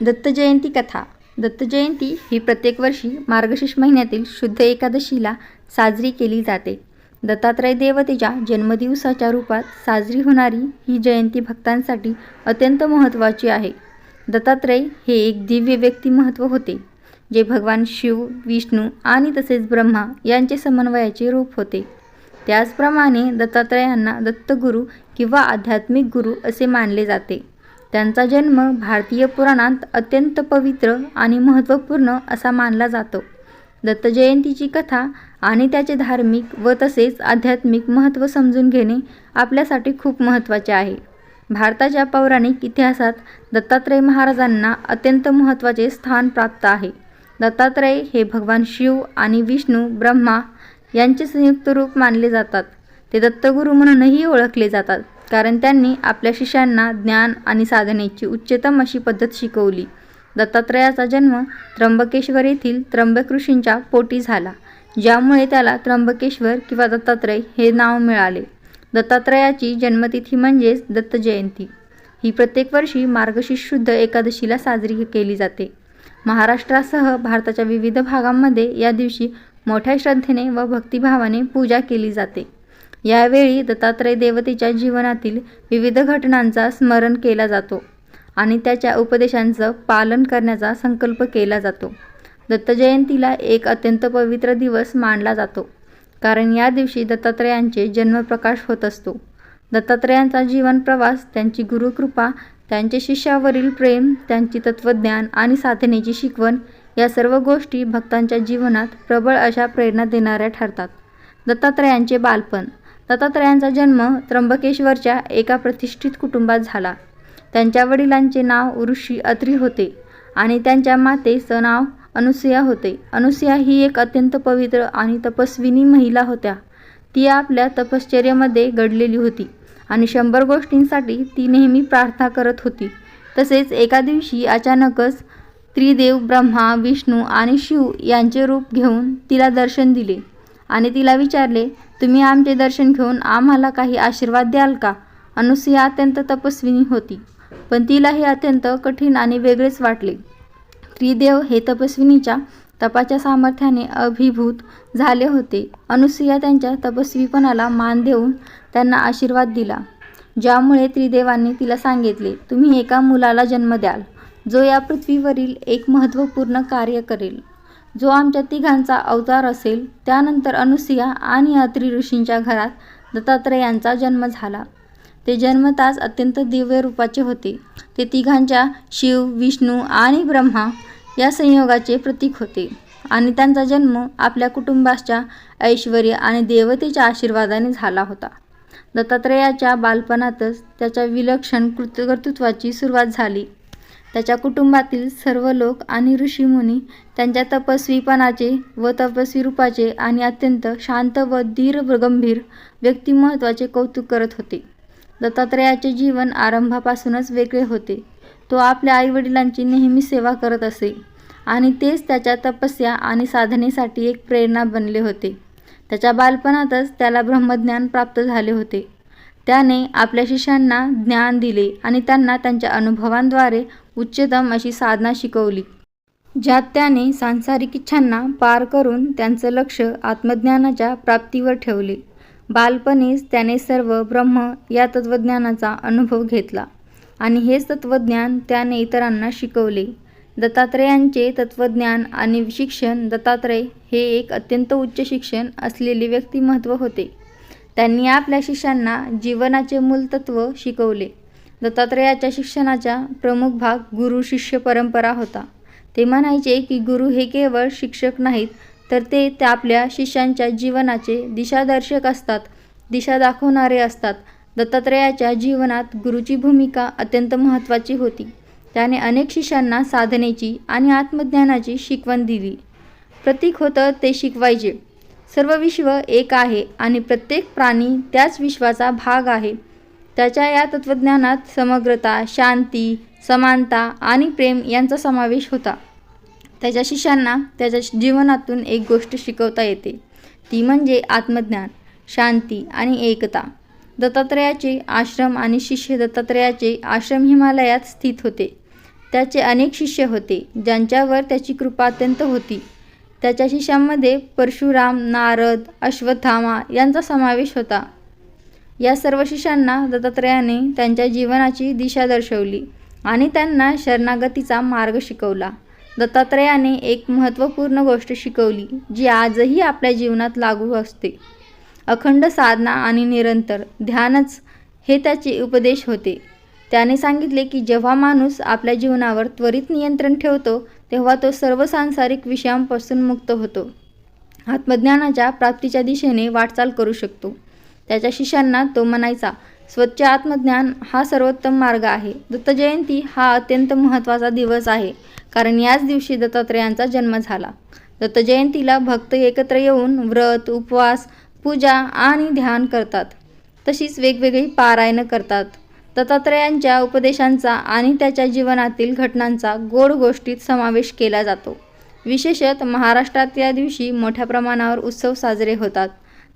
दत्तजयंती कथा. दत्तजयंती ही प्रत्येक वर्षी मार्गशीर्ष महिन्यातील शुद्ध एकादशीला साजरी केली जाते. दत्तात्रय देवतेच्या जन्मदिवसाच्या रूपात साजरी होणारी ही जयंती भक्तांसाठी अत्यंत महत्त्वाची आहे. दत्तात्रय हे एक दिव्य व्यक्तिमत्व होते जे भगवान शिव विष्णू आणि तसेच ब्रह्मा यांचे समन्वयाचे रूप होते. त्याचप्रमाणे दत्तात्रयांना दत्तगुरू किंवा आध्यात्मिक गुरु असे मानले जाते. त्यांचा जन्म भारतीय पुराणांत अत्यंत पवित्र आणि महत्त्वपूर्ण असा मानला जातो. दत्त जयंतीची कथा आणि त्याचे धार्मिक व तसेच आध्यात्मिक महत्त्व समजून घेणे आपल्यासाठी खूप महत्त्वाचे आहे. भारताच्या पौराणिक इतिहासात दत्तात्रय महाराजांना अत्यंत महत्त्वाचे स्थान प्राप्त आहे. दत्तात्रय हे भगवान शिव आणि विष्णू ब्रह्मा यांचे संयुक्त रूप मानले जातात. ते दत्तगुरू म्हणूनही ओळखले जातात. कारण त्यांनी आपल्या शिष्यांना ज्ञान आणि साधनेची उच्चतम अशी पद्धत शिकवली. दत्तात्रयाचा जन्म त्र्यंबकेश्वर येथील त्र्यंबक ऋषींच्या पोटी झाला ज्यामुळे त्याला त्र्यंबकेश्वर किंवा दत्तात्रय हे नाव मिळाले. दत्तात्रयाची जन्मतिथी म्हणजेच दत्त जयंती. ही प्रत्येक वर्षी मार्गशीर्ष शुद्ध एकादशीला साजरी केली जाते. महाराष्ट्रासह भारताच्या विविध भागांमध्ये या दिवशी मोठ्या श्रद्धेने व भक्तिभावाने पूजा केली जाते. यावेळी दत्तात्रय देवतेच्या जीवनातील विविध घटनांचा स्मरण केला जातो आणि त्याच्या उपदेशांचं पालन करण्याचा संकल्प केला जातो. दत्तजयंतीला एक अत्यंत पवित्र दिवस मानला जातो. कारण या दिवशी दत्तात्रयांचे जन्मप्रकाश होत असतो. दत्तात्रयांचा जीवनप्रवास त्यांची गुरुकृपा त्यांचे शिष्यावरील प्रेम त्यांची तत्त्वज्ञान आणि साधनेची शिकवण या सर्व गोष्टी भक्तांच्या जीवनात प्रबळ अशा प्रेरणा देणाऱ्या ठरतात. दत्तात्रयांचे बालपण दत्तात्रयांचा जन्म त्र्यंबकेश्वरच्या एका प्रतिष्ठित कुटुंबात झाला. त्यांच्या वडिलांचे नाव ऋषी अत्री होते आणि त्यांच्या मातेचं नाव अनुसया होते. अनुसया ही एक अत्यंत पवित्र आणि तपस्विनी महिला होत्या. ती आपल्या तपश्चर्यामध्ये घडलेली होती आणि शंभर गोष्टींसाठी ती नेहमी प्रार्थना करत होती. तसेच एका दिवशी अचानकच त्रिदेव ब्रह्मा विष्णू आणि शिव यांचे रूप घेऊन तिला दर्शन दिले. आणि तिला विचारले तुम्ही आमचे दर्शन घेऊन आम्हाला काही आशीर्वाद द्याल का? अनुसूया अत्यंत तपस्विनी होती पण तिला हे अत्यंत कठीण आणि वेगळेच वाटले. त्रिदेव हे तपस्विनीच्या तपाच्या सामर्थ्याने अभिभूत झाले होते. अनुसुया त्यांच्या तपस्वीपणाला मान देऊन त्यांना आशीर्वाद दिला ज्यामुळे त्रिदेवांनी तिला सांगितले तुम्ही एका मुलाला जन्म द्याल जो या पृथ्वीवरील एक महत्त्वपूर्ण कार्य करेल. जो आमच्या तिघांचा अवतार असेल त्यानंतर अनुसिया आणि अत्री ऋषींच्या घरात दत्तात्रयांचा जन्म झाला. ते जन्मताच अत्यंत दिव्य रूपाचे होते. ते तिघांच्या शिव विष्णू आणि ब्रह्मा या संयोगाचे प्रतीक होते आणि त्यांचा जन्म आपल्या कुटुंबाच्या ऐश्वर आणि देवतेच्या आशीर्वादाने झाला होता. दत्तात्रयाच्या बालपणातच त्याच्या विलक्षण कृतकर्तृत्वाची सुरुवात झाली. त्याच्या कुटुंबातील सर्व लोक आणि ऋषीमुनी त्यांच्या तपस्वीपणाचे व तपस्वी रूपाचे आणि अत्यंत शांत व धीर गंभीर व्यक्तिमत्वाचे कौतुक करत होते. दत्तात्रयाचे जीवन आरंभापासूनच वेगळे होते. तो आपल्या आईवडिलांची नेहमी सेवा करत असे आणि तेच त्याच्या तपस्या आणि साधनेसाठी एक प्रेरणा बनले होते. त्याच्या बालपणातच त्याला ब्रह्मज्ञान प्राप्त झाले होते. त्याने आपल्या शिष्यांना ज्ञान दिले आणि त्यांना त्यांच्या अनुभवांद्वारे उच्चतम अशी साधना शिकवली ज्यात त्याने सांसारिक इच्छांना पार करून त्यांचं लक्ष आत्मज्ञानाच्या प्राप्तीवर ठेवले. बालपणीच त्याने सर्व ब्रह्म या तत्त्वज्ञानाचा अनुभव घेतला आणि हेच तत्त्वज्ञान त्याने इतरांना शिकवले. दत्तात्रयांचे तत्त्वज्ञान आणि शिक्षण दत्तात्रय हे एक अत्यंत उच्च शिक्षण असलेले व्यक्तिमत्व होते. त्यांनी आपल्या शिष्यांना जीवनाचे मूलतत्व शिकवले. दत्तात्रयाच्या शिक्षणाचा प्रमुख भाग गुरु शिष्य परंपरा होता. ते म्हणायचे की गुरु हे केवळ शिक्षक नाहीत तर ते त्या आपल्या शिष्यांच्या जीवनाचे दिशादर्शक असतात दिशा दाखवणारे असतात. दत्तात्रेयाच्या जीवनात गुरुची भूमिका अत्यंत महत्त्वाची होती. त्याने अनेक शिष्यांना साधनेची आणि आत्मज्ञानाची शिकवण दिली. प्रतीक होतं ते शिकवायचे. सर्व विश्व एक आहे आणि प्रत्येक प्राणी त्याच विश्वाचा भाग आहे. त्याच्या या तत्त्वज्ञानात समग्रता शांती समानता आणि प्रेम यांचा समावेश होता. त्याच्या शिष्यांना त्याच्या जीवनातून एक गोष्ट शिकवता येते. ती म्हणजे आत्मज्ञान शांती आणि एकता. दत्तात्रयाचे आश्रम आणि शिष्य दत्तात्रयाचे आश्रम हिमालयात स्थित होते. त्याचे अनेक शिष्य होते ज्यांच्यावर त्याची कृपा अत्यंत होती. त्याच्या शिष्यांमध्ये परशुराम नारद अश्वत्थामा यांचा समावेश होता. या सर्व शिष्यांना दत्तात्रयाने त्यांच्या जीवनाची दिशा दर्शवली आणि त्यांना शरणागतीचा मार्ग शिकवला. दत्तात्रयाने एक महत्त्वपूर्ण गोष्ट शिकवली जी आजही आपल्या जीवनात लागू असते. अखंड साधना आणि निरंतर ध्यानच हे त्याचे उपदेश होते. त्याने सांगितले की जेव्हा माणूस आपल्या जीवनावर त्वरित नियंत्रण ठेवतो तेव्हा तो सर्व सांसारिक विषयांपासून मुक्त होतो. आत्मज्ञानाच्या प्राप्तीच्या दिशेने वाटचाल करू शकतो. त्याच्या शिष्यांना तो म्हणायचा स्वच्छ आत्मज्ञान हा सर्वोत्तम मार्ग आहे. दत्तजयंती हा अत्यंत महत्त्वाचा दिवस आहे कारण याच दिवशी दत्तात्रयांचा जन्म झाला. दत्तजयंतीला भक्त एकत्र येऊन व्रत उपवास पूजा आणि ध्यान करतात. तशीच वेगवेगळी पारायणं करतात. दत्तात्रयांच्या उपदेशांचा आणि त्याच्या जीवनातील घटनांचा गोड गोष्टीत समावेश केला जातो. विशेषत महाराष्ट्रात या दिवशी मोठ्या प्रमाणावर उत्सव साजरे होतात.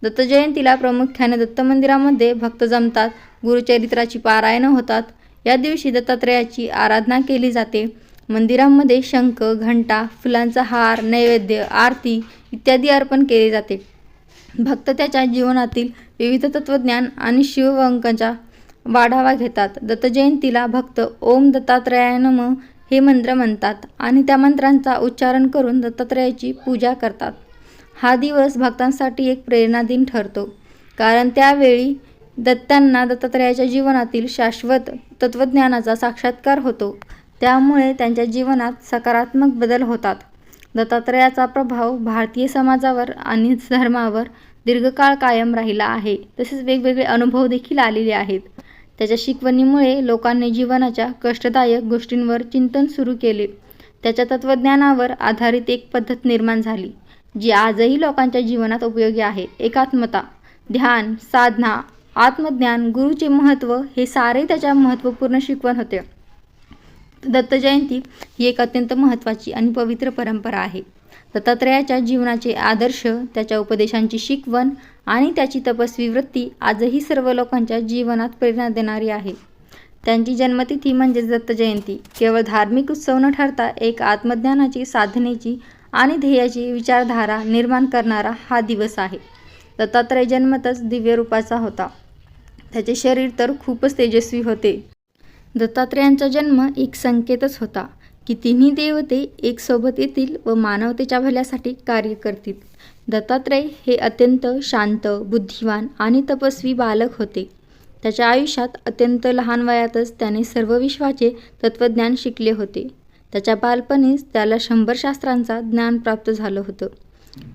दत्तजयंतीला प्रामुख्याने दत्त मंदिरामध्ये भक्त जमतात गुरुचरित्राची पारायणं होतात. या दिवशी दत्तात्रयाची आराधना केली जाते. मंदिरांमध्ये शंख घंटा फुलांचा हार नैवेद्य आरती इत्यादी अर्पण केले जाते. भक्त त्याच्या जीवनातील विविध तत्त्वज्ञान आणि शिववंकांचा वाढावा घेतात. दत्तजयंतीला भक्त ओम दत्तात्रयाय नम हे मंत्र म्हणतात आणि त्या मंत्रांचा उच्चारण करून दत्तात्रयाची पूजा करतात. हा दिवस भक्तांसाठी एक प्रेरणादिन ठरतो. कारण त्यावेळी दत्तांना दत्तात्रयाच्या जीवनातील शाश्वत तत्त्वज्ञानाचा साक्षात्कार होतो. त्यामुळे त्यांच्या जीवनात सकारात्मक बदल होतात. दत्तात्रयाचा प्रभाव भारतीय समाजावर आणि धर्मावर दीर्घकाळ कायम राहिला आहे. तसेच वेगवेगळे अनुभव देखील आलेले आहेत. त्याच्या शिकवणीमुळे लोकांनी जीवनाच्या कष्टदायक गोष्टींवर चिंतन सुरू केले. त्याच्या तत्त्वज्ञानावर आधारित एक पद्धत निर्माण झाली. जी आजही लोकांच्या जीवनात उपयोगी आहे. एकात्मता ध्यान साधना आत्मज्ञान गुरुचे महत्त्व हे सारे त्याच्या महत्त्वपूर्ण शिकवण होते. दत्तजयंती ही एक अत्यंत महत्त्वाची आणि पवित्र परंपरा आहे. दत्तात्रयाच्या जीवनाचे आदर्श त्याच्या उपदेशांची शिकवण आणि त्याची तपस्वी वृत्ती आजही सर्व लोकांच्या जीवनात प्रेरणा देणारी आहे. त्यांची जन्मतिथी म्हणजेच दत्तजयंती केवळ धार्मिक उत्सव न ठरता एक आत्मज्ञानाची साधनेची आणि ध्येयाची विचारधारा निर्माण करणारा हा दिवस आहे. दत्तात्रय जन्मतच दिव्य रूपाचा होता. त्याचे शरीर तर खूपच तेजस्वी होते. दत्तात्रयांचा जन्म एक संकेतच होता की तिन्ही देवते एक सोबत येतील व मानवतेच्या भल्यासाठी कार्य करतील. दत्तात्रय हे अत्यंत शांत बुद्धिवान आणि तपस्वी बालक होते. त्याच्या आयुष्यात अत्यंत लहान वयातच त्याने सर्व विश्वाचे तत्त्वज्ञान शिकले होते. त्याच्या बालपणीच त्याला शंभर शास्त्रांचा ज्ञान प्राप्त झालं होतं.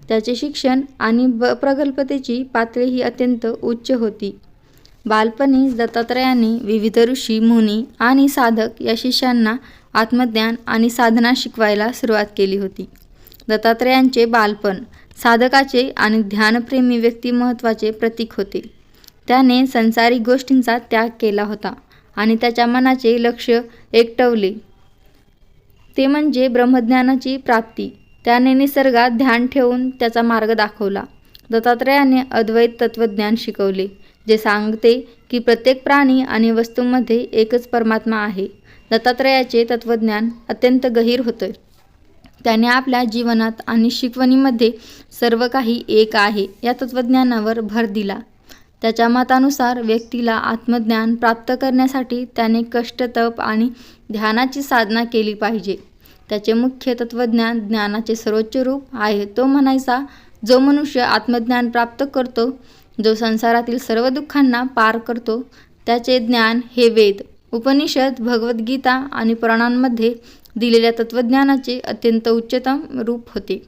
त्याचे शिक्षण आणि ब प्रगल्भतेची पातळी ही अत्यंत उच्च होती. बालपणी दत्तात्रयाने विविध ऋषी मुनी आणि साधक या शिष्यांना आत्मज्ञान आणि साधना शिकवायला सुरुवात केली होती. दत्तात्रयांचे बालपण साधकाचे आणि ध्यानप्रेमी व्यक्तिमत्वाचे प्रतीक होते. त्याने संसारिक गोष्टींचा त्याग केला होता आणि त्याच्या मनाचे लक्ष एकटवले. ते म्हणजे ब्रह्मज्ञानाची प्राप्ती. त्याने निसर्गात ध्यान ठेवून त्याचा मार्ग दाखवला. दत्तात्रयाने अद्वैत तत्त्वज्ञान शिकवले जे सांगते की प्रत्येक प्राणी आणि वस्तूंमध्ये एकच परमात्मा आहे. दत्तात्रयाचे तत्त्वज्ञान अत्यंत गहीर होते. त्याने आपल्या जीवनात आणि शिकवणीमध्ये सर्व काही एक आहे या तत्त्वज्ञानावर भर दिला. त्याच्या मतानुसार व्यक्तीला आत्मज्ञान प्राप्त करण्यासाठी त्याने कष्ट तप आणि ध्यानाची साधना केली पाहिजे. त्याचे मुख्य तत्त्वज्ञान ज्ञानाचे सर्वोच्च रूप आहे तो म्हणायचा जो मनुष्य आत्मज्ञान प्राप्त करतो जो संसारातील सर्व दुःखांना पार करतो त्याचे ज्ञान हे वेद उपनिषद भगवद्गीता आणि पुराणांमध्ये दिलेल्या तत्त्वज्ञानाचे अत्यंत उच्चतम रूप होते.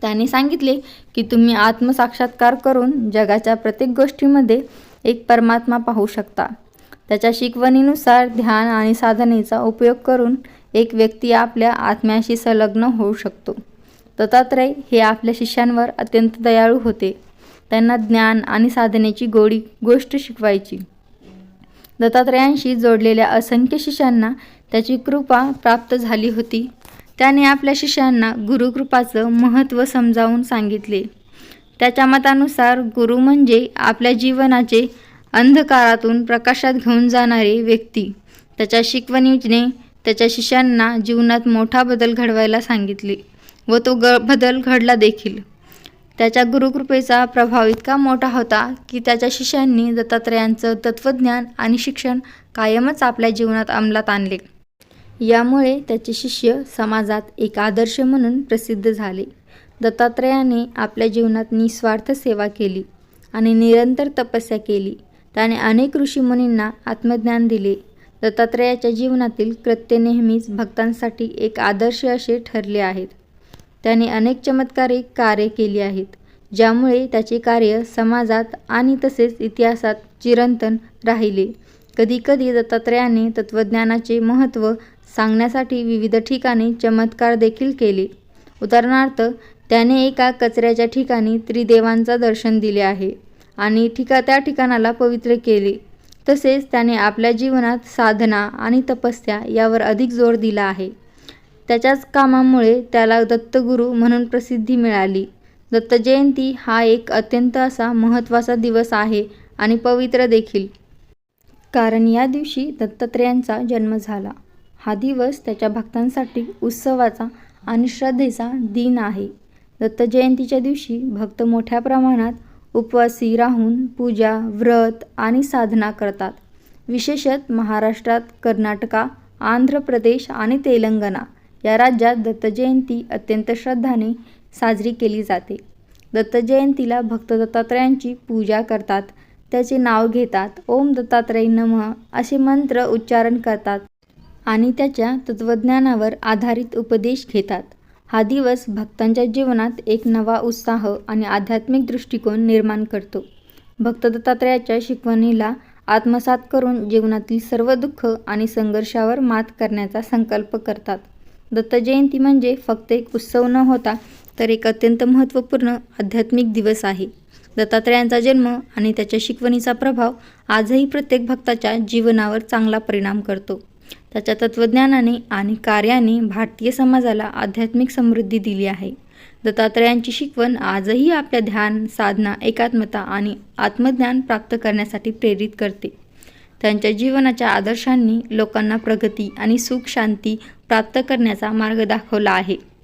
त्याने सांगितले की तुम्ही आत्मसाक्षात्कार करून जगाच्या प्रत्येक गोष्टीमध्ये एक परमात्मा पाहू शकता. त्याच्या शिकवणीनुसार ध्यान आणि साधनेचा उपयोग करून एक व्यक्ती आपल्या आत्म्याशी संलग्न होऊ शकतो. दत्तात्रय हे आपल्या शिष्यांवर अत्यंत दयाळू होते. त्यांना ज्ञान आणि साधनेची गोडी गोष्ट शिकवायची. दत्तात्रयांशी जोडलेल्या असंख्य शिष्यांना त्याची कृपा प्राप्त झाली होती. त्याने आपल्या शिष्यांना गुरुकृपाचं महत्त्व समजावून सांगितले. त्याच्या मतानुसार गुरु म्हणजे आपल्या जीवनाचे अंधकारातून प्रकाशात घेऊन जाणारे व्यक्ती. त्याच्या शिकवणीने त्याच्या शिष्यांना जीवनात मोठा बदल घडवायला सांगितले व तो ग बदल घडला देखील. त्याच्या गुरुकृपेचा प्रभाव इतका मोठा होता की त्याच्या शिष्यांनी दत्तात्रयांचं तत्त्वज्ञान आणि शिक्षण कायमच आपल्या जीवनात अंमलात आणले. यामुळे त्याचे शिष्य समाजात एक आदर्श म्हणून प्रसिद्ध झाले. दत्तात्रयाने आपल्या जीवनात निस्वार्थ सेवा केली आणि निरंतर तपस्या केली. त्याने अनेक ऋषीमुनींना आत्मज्ञान दिले. दत्तात्रयाच्या जीवनातील कृत्य नेहमीच भक्तांसाठी एक आदर्श असे ठरले आहेत. त्याने अनेक चमत्कारिक कार्य केली आहेत ज्यामुळे त्याचे कार्य समाजात आणि तसेच इतिहासात चिरंतन राहिले. कधीकधी दत्तात्रयाने तत्त्वज्ञानाचे महत्त्व सांगण्यासाठी विविध ठिकाणी चमत्कार देखील केले. उदाहरणार्थ त्याने एका कचऱ्याच्या ठिकाणी त्रिदेवांचा दर्शन दिले आहे आणि ठिका त्या ठिकाणाला पवित्र केले. तसेच त्याने आपल्या जीवनात साधना आणि तपस्या यावर अधिक जोर दिला आहे. त्याच्याच कामामुळे त्याला दत्तगुरू म्हणून प्रसिद्धी मिळाली. दत्त जयंती हा एक अत्यंत असा महत्त्वाचा दिवस आहे आणि पवित्र देखील. कारण या दिवशी दत्तात्रेयांचा जन्म झाला. हा दिवस त्याच्या भक्तांसाठी उत्सवाचा आणि श्रद्धेचा दिन आहे. दत्त जयंतीच्या दिवशी भक्त मोठ्या प्रमाणात उपवासी राहून पूजा व्रत आणि साधना करतात. विशेषत महाराष्ट्रात कर्नाटका आंध्र प्रदेश आणि तेलंगणा या राज्यात दत्त जयंती अत्यंत श्रद्धाने साजरी केली जाते. दत्त जयंतीला भक्त दत्तात्रयांची पूजा करतात. त्याचे नाव घेतात. ओम दत्तात्रय नमः असे मंत्र उच्चारण करतात. आणि त्याच्या तत्त्वज्ञानावर आधारित उपदेश घेतात. हा दिवस भक्तांच्या जीवनात एक नवा उत्साह आणि आध्यात्मिक दृष्टिकोन निर्माण करतो. भक्त दत्तात्रयाच्या शिकवणीला आत्मसात करून जीवनातील सर्व दुःख आणि संघर्षावर मात करण्याचा संकल्प करतात. दत्त जयंती म्हणजे फक्त एक उत्सव न होता तर एक अत्यंत महत्त्वपूर्ण आध्यात्मिक दिवस आहे. दत्तात्रयांचा जन्म आणि त्याच्या शिकवणीचा प्रभाव आजही प्रत्येक भक्ताच्या जीवनावर चांगला परिणाम करतो. त्याच्या तत्त्वज्ञानाने आणि कार्याने भारतीय समाजाला आध्यात्मिक समृद्धी दिली आहे. दत्तात्रयांची शिकवण आजही आपल्या ध्यान साधना एकात्मता आणि आत्मज्ञान प्राप्त करण्यासाठी प्रेरित करते. त्यांच्या जीवनाच्या आदर्शांनी लोकांना प्रगती आणि सुख शांती प्राप्त करण्याचा मार्ग दाखवला आहे.